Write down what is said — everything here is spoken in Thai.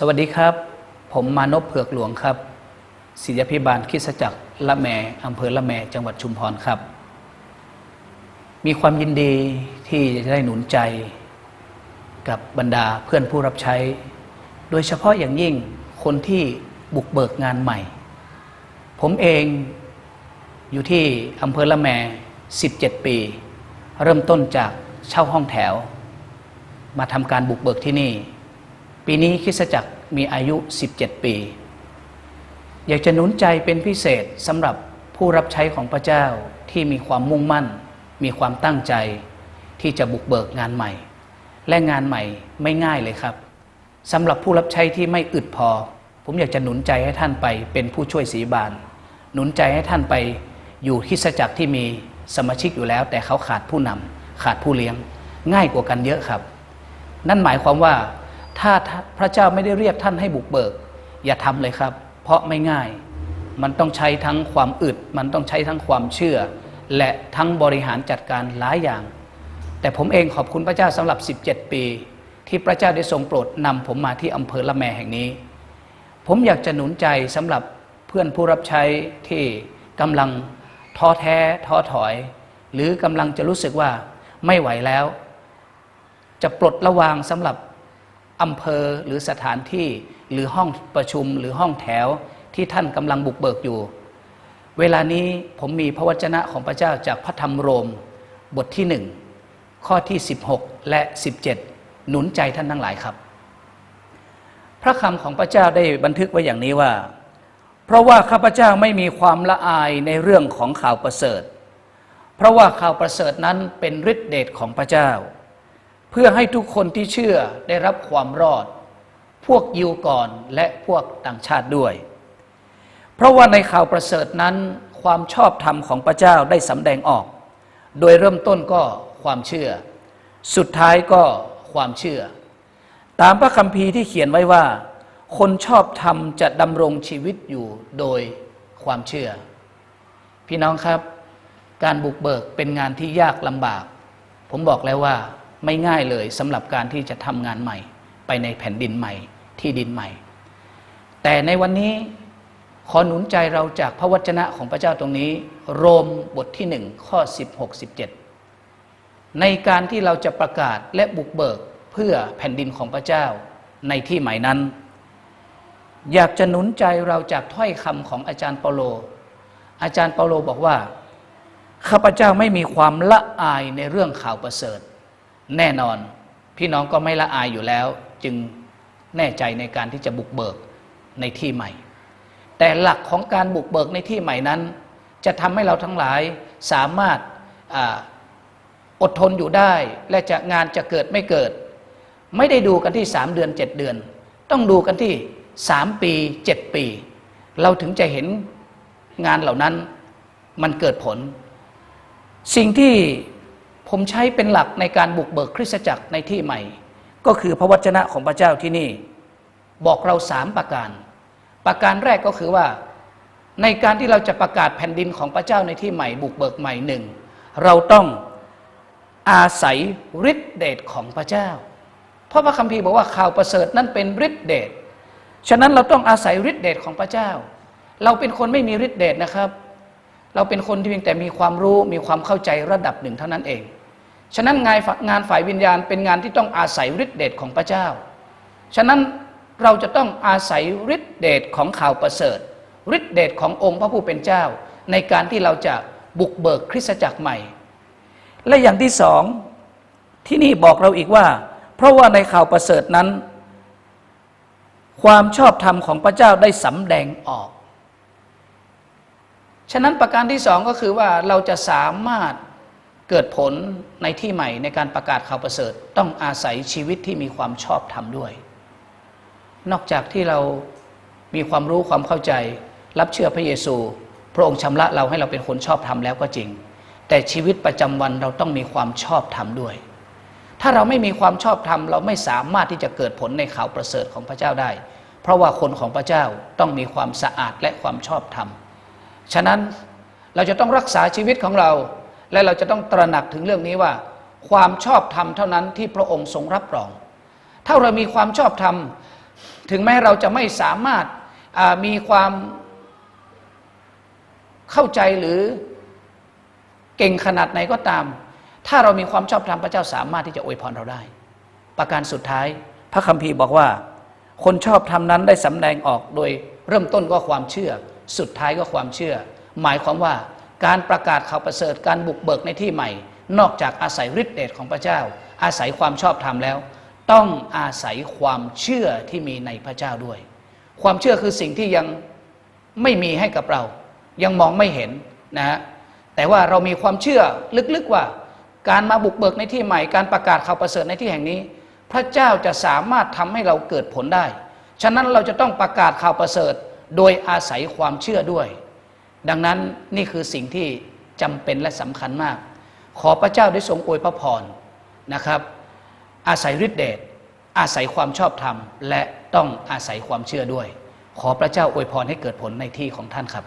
สวัสดีครับ ผมมานพเผือกหลวงครับ ศิลพิบาลคิสจักรละแมอำเภอละแม จังหวัดชุมพรครับ มีความยินดีที่จะได้หนุนใจกับบรรดาเพื่อนผู้รับใช้ โดยเฉพาะอย่างยิ่งคนที่บุกเบิกงานใหม่ ผมเองอยู่ที่อำเภอละแม 17 ปี เริ่มต้นจากเช่าห้องแถว มาทำการบุกเบิกที่นี่ ปีนี้คริสจักรมีอายุ 17 ปี อยากจะหนุนใจเป็นพิเศษสำหรับผู้รับใช้ของพระเจ้าที่มีความมุ่งมั่น มีความตั้งใจที่จะบุกเบิกงานใหม่ และงานใหม่ไม่ง่ายเลยครับสำหรับผู้รับใช้ที่ไม่อึดพอ ผมอยากจะหนุนใจให้ท่านไปเป็นผู้ช่วยสีบาน หนุนใจให้ท่านไปอยู่คิสจักรที่มีสมาชิกอยู่แล้ว แต่เขาขาดผู้นำขาดผู้เลี้ยง ง่ายกว่ากันเยอะครับ นั่นหมายความว่าถ้าพระเจ้าไม่ได้เรียกท่านให้บุกเบิก อย่าทำเลยครับ เพราะไม่ง่าย มันต้องใช้ทั้งความอึด มันต้องใช้ทั้งความเชื่อ และทั้งบริหารจัดการหลายอย่าง แต่ผมเองขอบคุณพระเจ้าสำหรับ 17 ปี ที่พระเจ้าได้ทรงโปรดนำผมมาที่อำเภอละแมแห่งนี้ ผมอยากจะหนุนใจสำหรับเพื่อนผู้รับใช้ที่กำลังท้อแท้ท้อถอย หรือกำลังจะรู้สึกว่าไม่ไหวแล้ว จะปลดระวางสำหรับอำเภอหรือสถานที่หรือห้องประชุมหรือห้องแถวที่ท่านกำลังบุกเบิกอยู่ เวลานี้ผมมีพระวจนะของพระเจ้าจากพระธรรมโรม บทที่หนึ่งข้อที่ 16 และ 17 หนุนใจท่านทั้งหลายครับ พระคำของพระเจ้าได้บันทึกไว้อย่างนี้ว่า เพราะว่าข้าพเจ้าไม่มีความละอายในเรื่องของข่าวประเสริฐ เพราะว่าข่าวประเสริฐนั้นเป็นฤทธิเดชของพระเจ้า เพื่อให้ทุกคนที่เชื่อได้รับความรอด พวกยิวก่อนและพวกต่างชาติด้วย เพราะว่าในข่าวประเสริฐนั้น ความชอบธรรมของพระเจ้าได้สำแดงออก โดยเริ่มต้นก็ความเชื่อ สุดท้ายก็ความเชื่อ ตามพระคัมภีร์ที่เขียนไว้ว่า คนชอบธรรมจะดำรงชีวิตอยู่โดยความเชื่อ พี่น้องครับ การบุกเบิกเป็นงานที่ยากลำบาก ผมบอกแล้วว่าไม่ง่ายเลยสำหรับการที่จะทำงานใหม่ ไปในแผ่นดินใหม่ที่ดินใหม่ แต่ในวันนี้ ขอหนุนใจเราจากพระวจนะของพระเจ้าตรงนี้ โรมบทที่หนึ่งข้อ 16 17 ในการที่เราจะประกาศและบุกเบิกเพื่อแผ่นดินของพระเจ้าในที่ใหม่นั้น อยากจะหนุนใจเราจากถ้อยคำของอาจารย์เปาโล อาจารย์เปาโลบอกว่า ข้าพเจ้าไม่มีความละอายในเรื่องข่าวประเสริฐ แน่นอน พี่น้องก็ไม่ละอายอยู่แล้ว จึงแน่ใจในการที่จะบุกเบิกในที่ใหม่ แต่หลักของการบุกเบิกในที่ใหม่นั้น จะทำให้เราทั้งหลายสามารถออดทนอยู่ได้ และจะงานจะเกิดไม่เกิด ไม่ได้ดูกันที่สามเดือนเจ็ดเดือน ต้องดูกันที่สามปีเจ็ดปี เราถึงจะเห็นงานเหล่านั้นมันเกิดผล สิ่งที่ผมใช้เป็นหลักในการบุกเบิกคริสตจักรในที่ใหม่ ก็คือพระวจนะของพระเจ้าที่นี่ บอกเราสามประการ ประการแรกก็คือว่า ในการที่เราจะประกาศแผ่นดินของพระเจ้าในที่ใหม่บุกเบิกใหม่หนึ่ง เราต้องอาศัยฤทธิเดชของพระเจ้า เพราะพระคัมภีร์บอกว่าข่าวประเสริฐนั้นเป็นฤทธิเดชฉะนั้นเราต้องอาศัยฤทธิเดชของพระเจ้า เราเป็นคนไม่มีฤทธิเดชนะครับ เราเป็นคนที่เพียงแต่มีความรู้มีความเข้าใจระดับหนึ่งเท่านั้นเอง ฉะนั้นงานงานฝ่ายวิญญาณเป็นงานที่ต้องอาศัยฤทธิเดชของพระเจ้า ฉะนั้น เราจะต้องอาศัยฤทธิเดชของข่าวประเสริฐฤทธิเดชขององค์พระผู้เป็นเจ้า ในการที่เราจะบุกเบิกคริสตจักรใหม่ และอย่างที่สองที่นี่บอกเราอีกว่า เพราะว่าในข่าวประเสริฐนั้น ความชอบธรรมของพระเจ้าได้สำแดงออก ฉะนั้นประการที่สองก็คือว่าเราจะสามารถเกิดผลในที่ใหม่ในการประกาศข่าวประเสริฐ ต้องอาศัยชีวิตที่มีความชอบธรรมด้วย นอกจากที่เรามีความรู้ความเข้าใจ รับเชื่อพระเยซู พระองค์ชำระเราให้เราเป็นคนชอบธรรมแล้วก็จริง แต่ชีวิตประจำวันเราต้องมีความชอบธรรมด้วย ถ้าเราไม่มีความชอบธรรมเราไม่สามารถที่จะเกิดผลในข่าวประเสริฐของพระเจ้าได้ เพราะว่าคนของพระเจ้าต้องมีความสะอาดและความชอบธรรม ฉะนั้นเราจะต้องรักษาชีวิตของเรา และเราจะต้องตระหนักถึงเรื่องนี้ว่า ความชอบธรรมเท่านั้นที่พระองค์ทรงรับรอง ถ้าเรามีความชอบธรรม ถึงแม้เราจะไม่สามารถมีความเข้าใจหรือเก่งขนาดไหนก็ตาม ถ้าเรามีความชอบธรรมพระเจ้าสามารถที่จะอวยพรเราได้ ประการสุดท้าย พระคัมภีร์บอกว่า คนชอบธรรมนั้นได้สำแดงออกโดยเริ่มต้นก็ความเชื่อ สุดท้ายก็ความเชื่อ หมายความว่าการประกาศข่าวประเสริฐการบุกเบิกในที่ใหม่ นอกจากอาศัยฤทธิเดชของพระเจ้า อาศัยความชอบธรรมแล้ว ต้องอาศัยความเชื่อที่มีในพระเจ้าด้วย ความเชื่อคือสิ่งที่ยังไม่มีให้กับเรา ยังมองไม่เห็นนะฮะแต่ว่าเรามีความเชื่อลึกๆว่า การมาบุกเบิกในที่ใหม่ การประกาศข่าวประเสริฐในที่แห่งนี้ พระเจ้าจะสามารถทำให้เราเกิดผลได้ ฉะนั้นเราจะต้องประกาศข่าวประเสริฐ โดยอาศัยความเชื่อด้วย ดังนั้นนี่คือสิ่งที่จำเป็นและสำคัญมาก ขอพระเจ้าได้ทรงอวยพระพรนะครับ อาศัยฤทธิเดชอาศัยความชอบธรรม และต้องอาศัยความเชื่อด้วย ขอพระเจ้าอวยพรให้เกิดผลในที่ของท่านครับ